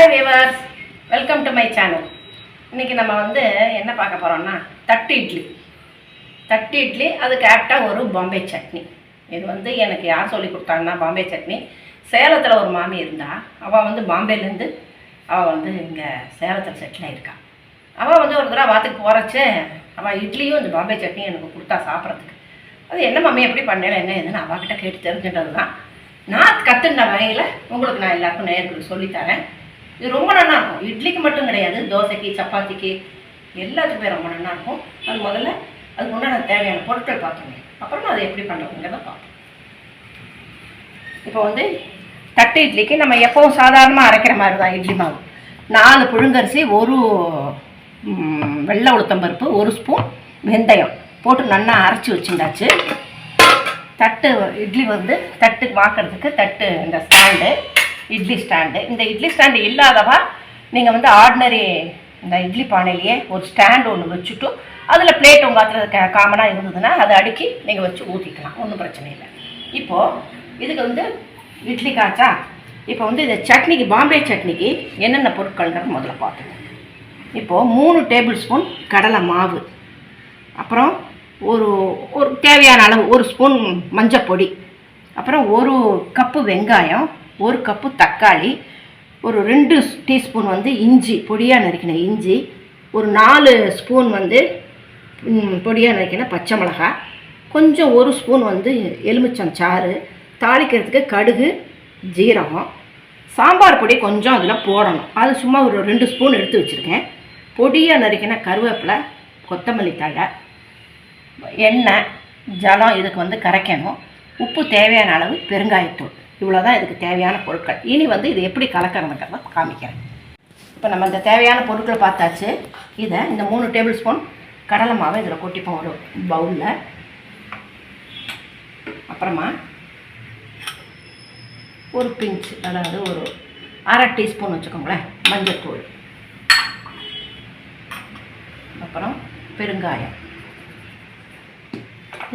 Hi viewers welcome to my channel இன்றைக்கி நம்ம வந்து என்ன பார்க்க போகிறோம்னா தட்டு இட்லி. தட்டு இட்லி அதுக்கு ஆப்டாக ஒரு பாம்பே சட்னி. இது வந்து எனக்கு யார் சொல்லி கொடுத்தாங்கன்னா பாம்பே சட்னி. சேலத்தில் ஒரு மாமி இருந்தா அவள் வந்து பாம்பேலேருந்து அவள் வந்து இங்கே சேலத்தில் செட்டில் ஆகிருக்கா அவள் வந்து ஒரு தடவை வாத்துக்கு போகிறச்சு அவள் இட்லியும் இந்த பாம்பே சட்னியும் எனக்கு கொடுத்தா சாப்பிட்றதுக்கு. அது என்ன மாமி எப்படி பண்ணல என்ன ஏதுன்னு அவகிட்ட கேட்டு தெரிஞ்சுட்டது தான் நான் கற்றுன வகையில் உங்களுக்கு நான் எல்லாருக்கும் நேர்களுக்கு சொல்லித்தரேன் இது ரொம்ப நல்லா இருக்கும். இட்லிக்கு மட்டும் கிடையாது தோசைக்கு சப்பாத்திக்கு எல்லாத்துக்குமே ரொம்ப நல்லா இருக்கும். அது முதல்ல அதுக்கு உண்டான தேவையான பொருட்கள் பார்த்துங்க அப்புறமா அதை எப்படி பண்ணுறதுங்கிறத பார்ப்போம். இப்போ வந்து தட்டு இட்லிக்கு நம்ம எப்பவும் சாதாரணமாக அரைக்கிற மாதிரி தான் இட்லி மாவு. நாலு புழுங்கரிசி ஒரு வெள்ளை உளுத்தம்பருப்பு ஒரு ஸ்பூன் வெந்தயம் போட்டு நல்லா அரைச்சி வச்சுருந்தாச்சு. தட்டு இட்லி வந்து தட்டு வாக்குறதுக்கு தட்டு இந்த ஸ்டாண்டு. இட்லி ஸ்டாண்டு. இந்த இட்லி ஸ்டாண்டு இல்லாதவா நீங்கள் வந்து ஆர்டினரி இந்த இட்லி பானையிலேயே ஒரு ஸ்டாண்ட் ஒன்று வச்சுட்டு அதில் பிளேட் உங்கள் காத்துல காமனாக இருந்ததுன்னா அதை அடுக்கி நீங்கள் வச்சு ஊற்றிக்கலாம் ஒன்றும் பிரச்சனை இல்லை. இப்போது இதுக்கு வந்து இட்லி காய்ச்சா இப்போ வந்து இந்த சட்னிக்கு பாம்பே சட்னிக்கு என்னென்ன பொருட்கள்ங்கிறது முதல்ல பார்த்துக்கோங்க இப்போது மூணு டேபிள் ஸ்பூன் கடலை மாவு. அப்புறம் ஒரு ஒரு தேவையான அளவு ஒரு ஸ்பூன் மஞ்சள் பொடி அப்புறம் ஒரு கப்பு வெங்காயம். ஒரு கப்பு தக்காளி ஒரு ரெண்டு டீஸ்பூன் வந்து இஞ்சி பொடியாக நறுக்கின இஞ்சி ஒரு நாலு ஸ்பூன் வந்து பொடியாக நறுக்கின பச்சை மிளகாய் கொஞ்சம் ஒரு ஸ்பூன் வந்து எலுமிச்சம் சாறு தாளிக்கிறதுக்கு கடுகு ஜீரகம் சாம்பார் பொடி கொஞ்சம் அதில் போடணும். அது சும்மா ஒரு ரெண்டு ஸ்பூன் எடுத்து வச்சுருக்கேன். பொடியாக நறுக்கின கருவேப்பிலை கொத்தமல்லி தழை எண்ணெய் ஜலம் இதுக்கு வந்து கரைக்கணும். உப்பு தேவையான அளவு பெருங்காயத்தூள். இவ்வளோ தான் இதுக்கு தேவையான பொருட்கள். இனி வந்து இது எப்படி கலக்கிறதுங்கிறத காமிக்கிறேன். இப்போ நம்ம இந்த தேவையான பொருட்களை பார்த்தாச்சு. இதை இந்த மூணு டேபிள் ஸ்பூன் கடலை மாவை இதில் கொட்டிப்போம் ஒரு பவுலில் அப்புறமா ஒரு பிஞ்ச் அதாவது ஒரு அரை டீஸ்பூன் வச்சுக்கோங்களேன் மஞ்சள்தூள் அப்புறம் பெருங்காயம்.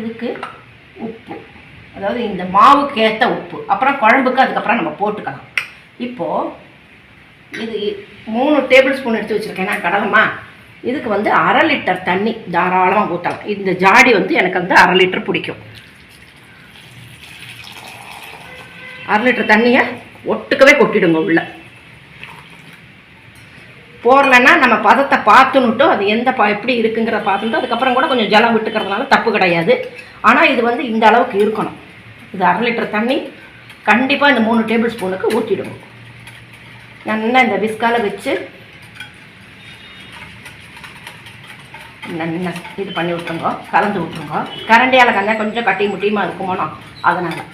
இதுக்கு உப்பு. அதாவது இந்த மாவுக்கு ஏற்ற உப்பு. அப்புறம் குழம்புக்கு அதுக்கப்புறம் நம்ம போட்டுக்கலாம். இப்போது இது மூணு டேபிள் ஸ்பூன் எடுத்து வச்சுருக்கேன் நான் கடலமா. இதுக்கு வந்து அரை லிட்டர் தண்ணி தாராளமாக ஊற்றலாம் இந்த ஜாடி வந்து எனக்கு வந்து அரை லிட்டர் பிடிக்கும். அரை லிட்டர் தண்ணியை ஒட்டுக்கவே கொட்டிடுங்க உள்ள. போடலன்னா நம்ம பதத்தை பார்த்துன்னுட்டும். அது எந்த ப எப்படி இருக்குங்கிறத பார்த்துட்டு அதுக்கப்புறம் கூட கொஞ்சம் ஜலம் விட்டுக்கிறதுனால தப்பு கிடையாது. ஆனால் இது வந்து இந்த அளவுக்கு இருக்கணும். இது அரை லிட்டர் தண்ணி. கண்டிப்பாக இந்த மூணு டேபிள் ஸ்பூனுக்கு ஊற்றிடுவோம் நல்லா இந்த விஸ்கால வச்சு நல்லா இது பண்ணி விட்டுருங்க. கலந்து விட்டுருங்க. கரண்டியால் கண்ணா கொஞ்சம் கட்டி முட்டியுமா இருக்குமோனா அதனால்.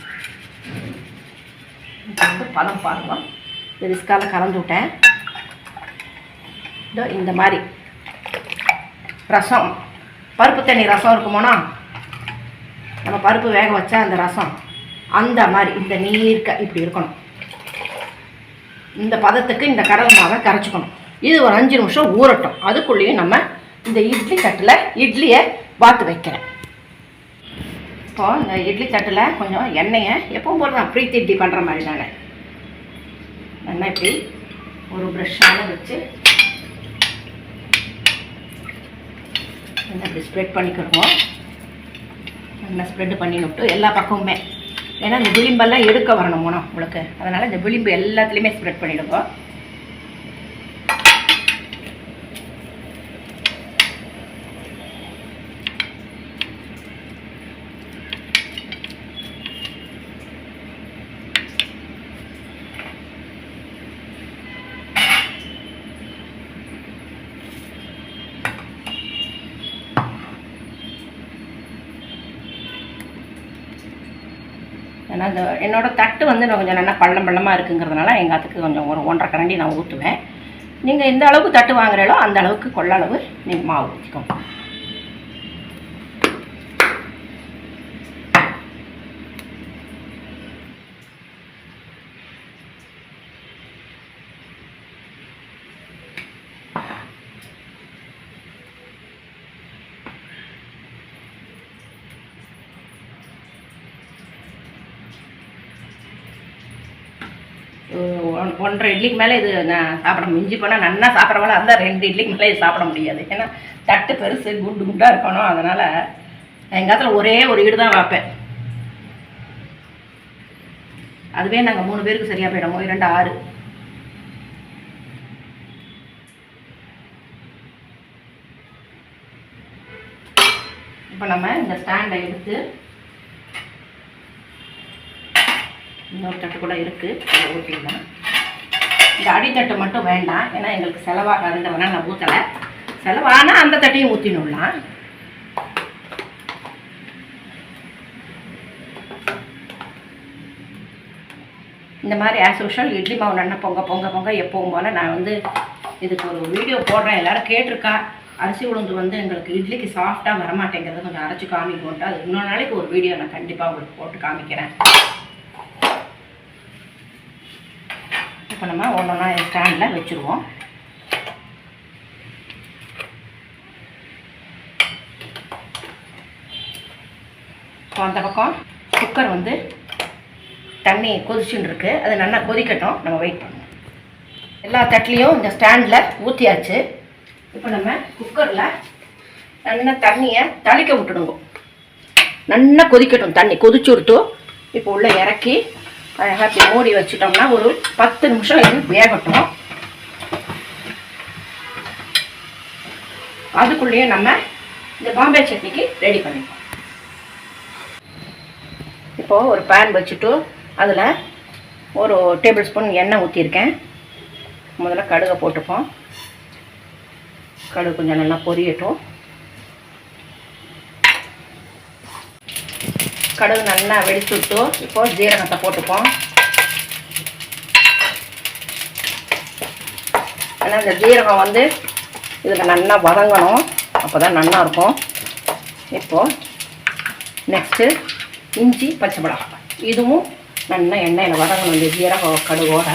வந்து பழம் பாருங்க. இந்த விஸ்கால கலந்து விட்டேன். இதோ இந்த மாதிரி. ரசம். பருப்பு தண்ணி ரசம் இருக்குமோனா? நம்ம பருப்பு வேக வச்சா அந்த ரசம். அந்த மாதிரி இந்த நீர்க்க இப்படி இருக்கணும். இந்த பதத்துக்கு இந்த கடலை மாவை கரைச்சிக்கணும். இது ஒரு அஞ்சு நிமிஷம் ஊறட்டும். அதுக்குள்ளேயும் நம்ம இந்த இட்லி தட்டில் இட்லியை வாத்து வைக்கிறேன். இப்போ இந்த இட்லி தட்டில் கொஞ்சம் எண்ணெயை எப்பவும் போல நான் ப்ரீத்தி இட்லி பண்ணுற மாதிரி தானே. எண்ணெய் இப்படி ஒரு ப்ரெஷ்ஷால் வச்சு நல்லா இப்படி ஸ்ப்ரெட் பண்ணிக்கிடுவோம் நல்லா ஸ்ப்ரெட் பண்ணி விட்டு எல்லா பக்கமுமே ஏன்னா இந்த விளிம்பெல்லாம் எடுக்க வரணும் மோனம் உங்களுக்கு அதனால் இந்த விளிம்பு எல்லாத்துலேயுமே ஸ்ப்ரெட் பண்ணிவிடுங்க அந்த என்னோடய தட்டு வந்து நான் கொஞ்சம் நல்லா பள்ளம் பள்ளமாக இருக்குங்கிறதுனால எங்கள் அதுக்கு கொஞ்சம் ஒரு ஒன்றரை கரண்டி நான் ஊற்றுவேன் நீங்கள் எந்த அளவுக்கு தட்டு வாங்குறீங்களோ அந்த அளவுக்கு கொள்ளளவு நீங்கள் மாவு ஊற்றிக்கோங்க ஒன்றரை இட்லிக்கு மேலே இது நான் சாப்பிட மிஞ்சி போனால் நன்னா சாப்பிட்றவங்கள இருந்தால் ரெண்டு இட்லிக்கு மேலே இது சாப்பிட முடியாது. ஏன்னா தட்டு பெருசு குண்டு குண்டாக இருக்கணும். அதனால் எங்கள் ஒரே ஒரு ஈடு தான் வைப்பேன். அதுவே நாங்கள் மூணு பேருக்கு சரியாக போயிடுவோம் இரண்டு ஆறு. இப்போ நம்ம இந்த ஸ்டாண்டை எடுத்து இன்னொரு தட்டு கூட இருக்குது அதை ஊற்றிடலாம் இந்த அடித்தட்டு மட்டும் வேண்டாம். ஏன்னா எங்களுக்கு செலவாகாதுன்றவனா நான் ஊற்றலை செலவானால் அந்த தட்டையும் ஊற்றினுடலாம் இந்த மாதிரி ஆஸ் யூஷுவல் இட்லி மாவு நன்னா பொங்க பொங்க பொங்க எப்பவும் போல் நான் வந்து இதுக்கு ஒரு வீடியோ போடுறேன். எல்லாரும் கேட்டிருக்கா அரிசி உளுந்து வந்து எங்களுக்கு இட்லிக்கு சாஃப்டாக வரமாட்டேங்கிறது கொஞ்சம் அரைச்சி காமிக்கோன்ட்டு அது இன்னொரு நாளைக்கு ஒரு வீடியோ நான் கண்டிப்பாக உங்களுக்கு போட்டு காமிக்கிறேன். இப்போ நம்ம ஒன்றா ஸ்டாண்டில் வச்சுருவோம். இப்போ அந்த பக்கம் குக்கர் வந்து தண்ணி கொதிச்சுன்னு இருக்கு அது நல்லா கொதிக்கட்டும். நம்ம வெயிட் பண்ணுவோம் எல்லா தட்டிலையும் இந்த ஸ்டாண்டில் ஊற்றியாச்சு இப்போ நம்ம குக்கரில் நல்லா தண்ணியை தளிக்க விட்டுடுங்க. நல்லா கொதிக்கட்டும் தண்ணி. கொதிச்சு விட்டு இப்போ உள்ளே இறக்கி அழகாக இப்படி மூடி வச்சுட்டோம்னா ஒரு பத்து நிமிஷம் இது வேகட்டும். அதுக்குள்ளேயே நம்ம இந்த பாம்பே சட்னிக்கு ரெடி பண்ணிப்போம். இப்போது ஒரு பேன் வச்சுட்டு அதில் ஒரு டேபிள் ஸ்பூன் எண்ணெய் ஊற்றிருக்கேன் முதல்ல கடுகை போட்டுப்போம். கடுகு கொஞ்சம் நல்லா பொரியட்டும். கடுகு நல்லா வெடிச்சு விட்டு இப்போ ஜீரகத்தை போட்டுப்போம். ஆனால் இந்த ஜீரகம் வந்து இதில் நல்லா வதங்கணும். அப்போ தான் நல்லா இருக்கும். இப்போது நெக்ஸ்ட்டு இஞ்சி பச்சை மிளகாய். இதுவும் நல்லா எண்ணெயில் வதங்கணும் இந்த ஜீரகம் கடுகோட.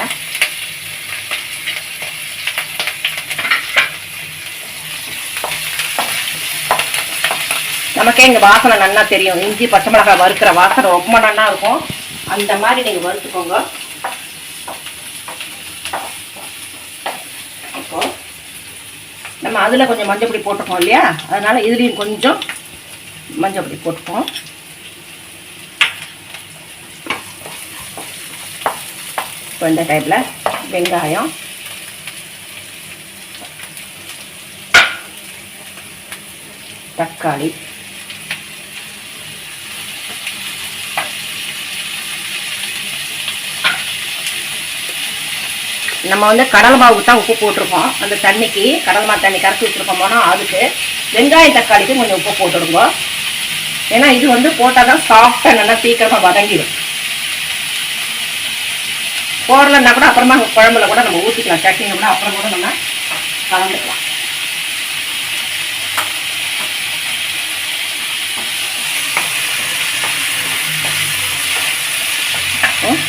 நமக்கே இங்கே வாசனை நல்லா தெரியும். இஞ்சி பச்சை மிளகாய் வறுக்கிற வாசனை ரொம்ப நல்லா இருக்கும். அந்த மாதிரி நீங்கள் வறுத்துக்கோங்க. இப்போ நம்ம அதில் கொஞ்சம் மஞ்சள் பொடி போட்டுப்போம் இல்லையா? அதனால் இதுலேயும் கொஞ்சம் மஞ்சள் பொடி போட்டுப்போம். இப்போ இந்த டைப்பில் வெங்காயம். தக்காளி. நம்ம வந்து கடல் மாவுக்கு தான் உப்பு போட்டிருக்கோம். அந்த தண்ணிக்கு கடல் மாவு தண்ணி கரைச்சி வச்சுருக்கோம். போனால் அதுக்கு வெங்காயம் தக்காளிக்கு கொஞ்சம் உப்பு போட்டுடுங்க ஏன்னா இது வந்து போட்டால் தான் சாஃப்டாக நல்லா சீக்கிரமாக வதங்கிடும். போடலன்னா கூட அப்புறமா குழம்புல கூட நம்ம ஊற்றிக்கலாம் சட்னியில் கூட அப்புறம் கூட நம்ம கலந்துக்கலாம்.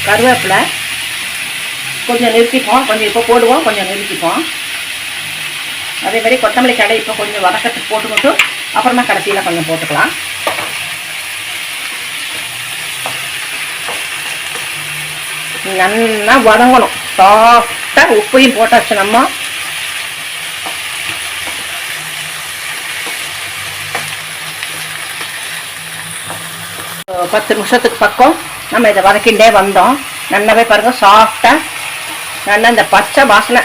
கருவேப்பிலை. கொஞ்சம் நிறுத்திப்போம். கொஞ்சம் இப்போ போடுவோம். கொஞ்சம் நிறுத்திப்போம். அதே மாதிரி கொத்தமல்லி கடை இப்போ கொஞ்சம் வதக்கத்துக்கு போட்டுக்கிட்டு அப்புறமா கடைசியில் கொஞ்சம் போட்டுக்கலாம். நல்லா வதங்கணும். சாஃப்டாக உப்பையும் போட்டாச்சு நம்ம. பத்து நிமிஷத்துக்கு பக்கம் நம்ம இதை வதக்கிண்டே வந்தோம். நல்லாவே பாருங்க சாஃப்டாக நல்லா இந்த பச்சை வாசனை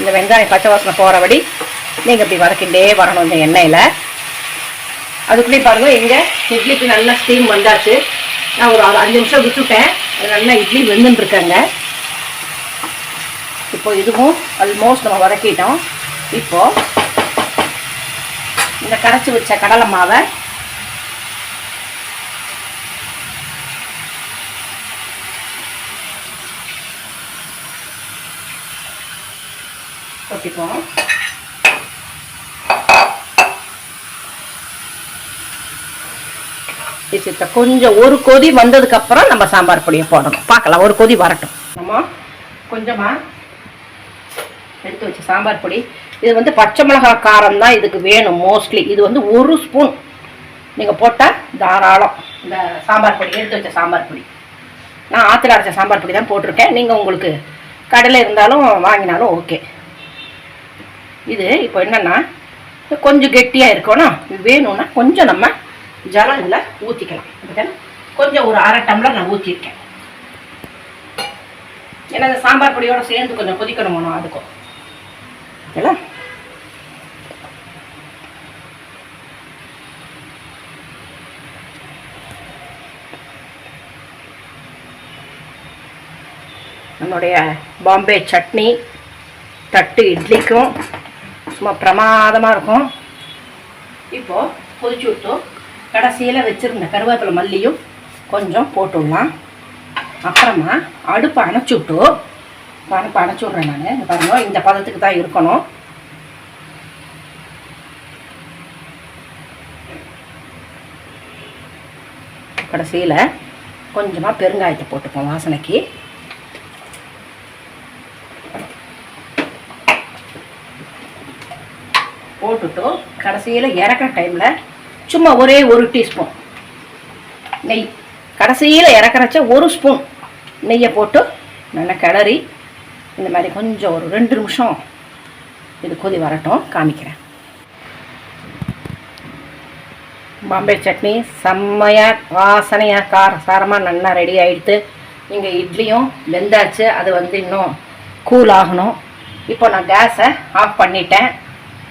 இந்த வெங்காயம் பச்சை வாசனை போகிறபடி நீங்கள் இப்படி வதக்கிண்டே வரணும் இந்த எண்ணெயில். அதுக்குள்ளேயும் பாருங்கள் இங்கே இட்லிக்கு நல்லா ஸ்டீம் வந்தாச்சு. நான் ஒரு அஞ்சு நிமிஷம் விட்டுட்டேன். அது நல்லா இட்லி வெந்துட்டுருக்கேங்க இப்போ இதுவும் ஆல்மோஸ்ட் நம்ம வதக்கிட்டோம். இப்போது இந்த கரைச்சி வச்ச கடலை மாவை கொட்டிப்போம். இப்போ கொஞ்சம் ஒரு கொதி வந்ததுக்கு அப்புறம் நம்ம சாம்பார் பொடியை போடணும். பார்க்கலாம் ஒரு கொதி வரட்டும். நம்ம கொஞ்சமாக எடுத்து வச்ச சாம்பார் பொடி. இது வந்து பச்சை மிளகாய் காரம் தான் இதுக்கு வேணும் மோஸ்ட்லி இது வந்து ஒரு ஸ்பூன் நீங்கள் போட்டால் தாராளம் இந்த சாம்பார் பொடி எடுத்து வச்ச சாம்பார் பொடி. நான் ஆற்றுல அரைச்ச சாம்பார் பொடி தான் போட்டிருக்கேன். நீங்கள் உங்களுக்கு கடையில் இருந்தாலும் வாங்கினாலும் ஓகே. இது இப்போ என்னன்னா கொஞ்சம் கெட்டியாக இருக்கணும். வேணும்னா கொஞ்சம் நம்ம ஜலம் இதில் ஊற்றிக்கலாம் கொஞ்சம் ஒரு அரை டம்ளர் நான் ஊற்றிருக்கேன் ஏன்னா இந்த சாம்பார் பொடியோட சேர்ந்து கொஞ்சம் கொதிக்கணும் அதுக்கும். ஓகேங்களா நம்முடைய பாம்பே சட்னி தட்டு இட்லிக்கும் சும்மா பிரமாதமாக இருக்கும். இப்போது கொதிச்சு விட்டு கடைசியில் வச்சுருந்த கருவேப்பிலை மல்லியும் கொஞ்சம் போட்டுடலாம். அப்புறமா அடுப்பை அணைச்சி விட்டு அடுப்பை அணைச்சி விட்றேன் நான். இங்க பாருங்க இந்த பதத்துக்கு தான் இருக்கணும். கடைசியில் கொஞ்சமாக பெருங்காயத்தை போட்டுப்போம் வாசனைக்கு. போட்டுட்டு கடைசியில் இறக்குற டைமில் சும்மா ஒரே ஒரு டீஸ்பூன் நெய். கடைசியில் இறக்குறச்ச ஒரு ஸ்பூன் நெய்யை போட்டு நல்லா கிளறி இந்த மாதிரி கொஞ்சம் ஒரு ரெண்டு நிமிஷம் இது கொதி வரட்டும் காமிக்கிறேன். பாம்பே சட்னி செம்மையாக வாசனையாக கார சாரமாக நல்லா ரெடி ஆகிடுத்து இங்கே இட்லியும் வெந்தாச்சு. அது வந்து இன்னும் கூல் ஆகணும். இப்போ நான் கேஸை ஆஃப் பண்ணிட்டேன்.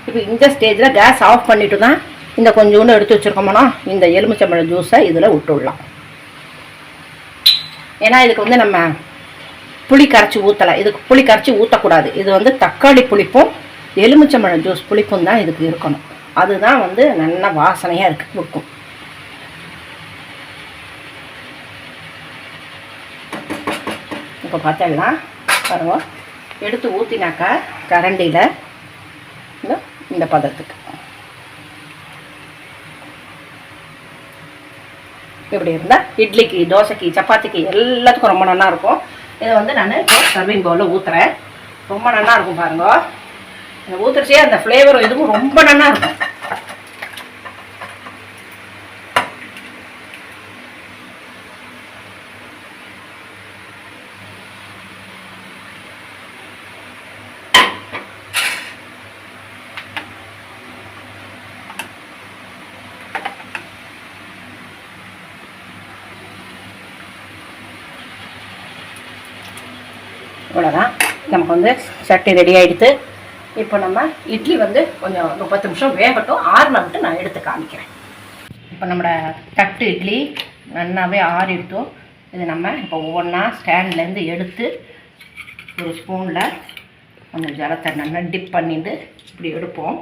இப்போ இந்த ஸ்டேஜில் கேஸ் ஆஃப் பண்ணிவிட்டு தான் இந்த கொஞ்சோண்டு எடுத்து வச்சுருக்கோம்னா இந்த எலுமிச்சம்பழம் ஜூஸை இதில் விட்டுடலாம் ஏன்னா இதுக்கு வந்து நம்ம புளி கரைச்சி ஊற்றலை இதுக்கு புளி கரைச்சி ஊற்றக்கூடாது இது வந்து தக்காளி புளிப்பும் எலுமிச்சம்பழம் ஜூஸ் புளிப்பும் தான் இதுக்கு இருக்கணும். அதுதான் வந்து நல்ல வாசனையாக இருக்கு இருக்கும். இப்போ பார்த்தோம்னா பாருங்க எடுத்து ஊற்றினாக்கா கரண்டியில் இந்த பதத்துக்கு. இப்படி இருந்தால் இட்லிக்கு தோசைக்கு சப்பாத்திக்கு எல்லாத்துக்கும் ரொம்ப நல்லா இருக்கும். இதை வந்து நான் சர்விங் பவுலில் ஊற்றுறேன் ரொம்ப நல்லா இருக்கும் பாருங்க. இந்த ஊற்றுச்சே அந்த ஃப்ளேவரும் இதுவும் ரொம்ப நல்லா இருக்கும். அவ்வளோதான் நமக்கு வந்து சட்னி ரெடி ஆகிடுது இப்போ நம்ம இட்லி வந்து கொஞ்சம் முப்பத்து நிமிஷம் வேகட்டும். ஆறுன விட்டு நான் எடுத்து காமிக்கிறேன். இப்போ நம்மளோட தட்டு இட்லி நல்லாவே ஆறிடுத்தோம் இது நம்ம இப்போ ஒவ்வொன்றா ஸ்டாண்ட்லேருந்து எடுத்து ஒரு ஸ்பூனில் கொஞ்சம் ஜலத்தை நல்லா டிப் பண்ணிட்டு இப்படி எடுப்போம்.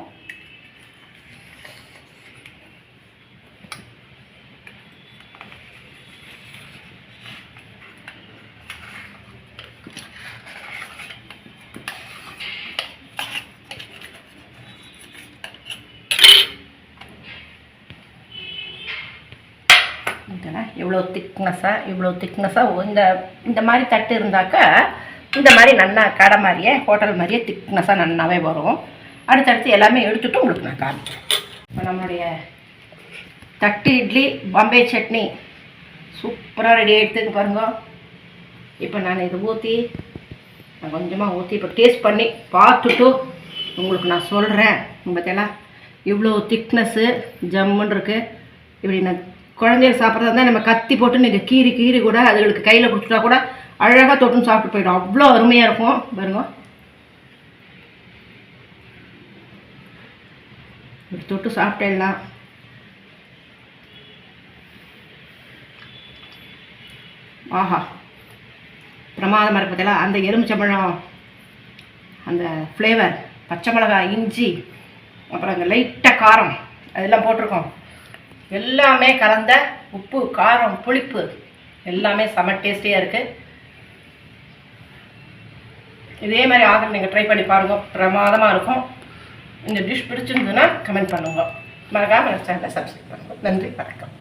இவ்வளோ திக்னஸாக இவ்வளோ திக்னஸாக இந்த இந்த மாதிரி தட்டு இருந்தாக்கா இந்த மாதிரி நல்லா கடை மாதிரியே ஹோட்டல் மாதிரியே திக்னஸாக நல்லாவே வரும். அடுத்தடுத்து எல்லாமே எடுத்துட்டு உங்களுக்கு நான் காமிக்கிறேன். இப்போ நம்மளுடைய தட்டு இட்லி பாம்பே சட்னி. சூப்பராக ரெடி ஆகிடுதுங்க பாருங்க. இப்போ நான் இதை ஊற்றி நான் கொஞ்சமாக ஊற்றி இப்போ டேஸ்ட் பண்ணி பார்த்துட்டு உங்களுக்கு நான் சொல்கிறேன் பார்த்தீங்களா இவ்வளோ திக்னஸ்ஸு ஜம்முன்னு இருக்குது இப்படி நான் குழந்தைகள் சாப்பிட்றதா இருந்தால் நம்ம கத்தி போட்டு நீங்கள் கீறி கீறி கூட அதுகளுக்கு கையில் கொடுத்துட்டா கூட அழகாக தொட்டுன்னு சாப்பிட்டு போயிடும். அவ்வளோ அருமையாக இருக்கும். பாருங்க. இப்படி தொட்டு சாப்பிட்டேலாம் ஆஹா. பிரமாதமாக இருக்கு பார்த்தீங்களா? அந்த எலுமிச்சம்பழம் அந்த ஃப்ளேவர் பச்சை மிளகாய் இஞ்சி அப்புறம் அந்த லைட்டாக காரம் அதெல்லாம் போட்டிருக்கோம். எல்லாமே கலந்த உப்பு காரம் புளிப்பு. எல்லாமே செம டேஸ்டியாக இருக்குது இதே மாதிரி ஆதரவு நீங்கள் ட்ரை பண்ணி பாருங்கள் பிரமாதமாக இருக்கும். இந்த டிஷ் பிடிச்சிருந்ததுன்னா கமெண்ட் பண்ணுங்க. மறக்காமல் சேனலை சப்ஸ்கிரைப் பண்ணுங்கள் நன்றி. வணக்கம்.